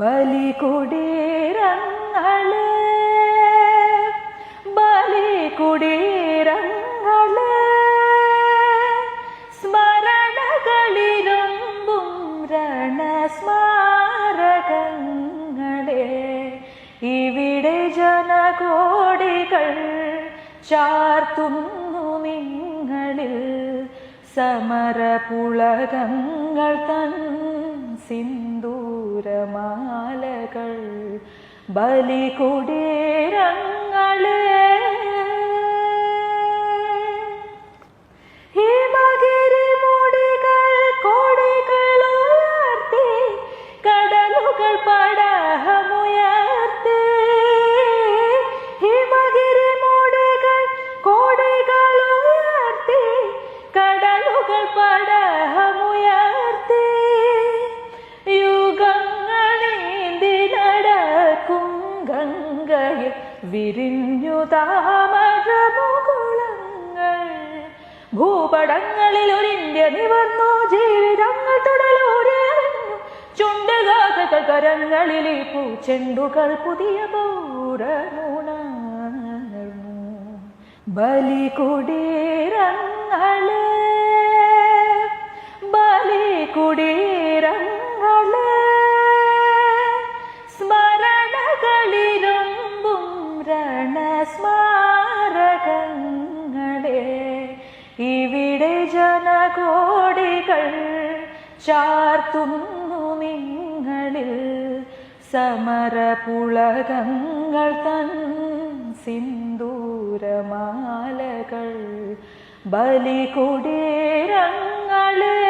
ബലികുടീരങ്ങൾ ബലികുടീരങ്ങൾ സ്മരണകളിലൊമ്പും രണസ്മാരകങ്ങളെ. ഇവിടെ ജനകോടികൾ ചാർത്തുന്നു നിങ്ങളിൽ സമരപുളകങ്ങൾ തൻ സിന്ദൂരമാലകൾ ബലികുടീരങ്ങളെ ഹിമഗിരിമുടികൾ കൊടികളുയർത്തി കടലുകൾ പടഹമുയർത്തി വിരിഞ്ഞു താമരമുകുളങ്ങൾ. ഭൂപടങ്ങളിൽ ഒരു ഇന്ത്യ നിവർന്നു. ജീവിതങ്ങൾ തുടലൂരറിഞ്ഞു ചുണ്ടുകാതകൾ കരങ്ങളിൽ പൂച്ചെണ്ടുകൾ പുതിയ പൗരമുണർന്നു. ബലികുടീരങ്ങൾ. രണസ്മാരകങ്ങളെ ഇവിടെ ജനകോടികൾ ചാർത്തുന്നു നിങ്ങളിൽ. സമരപുളകങ്ങൾ തൻ സിന്ദൂരമാലകൾ. ബലികുടീരങ്ങളെ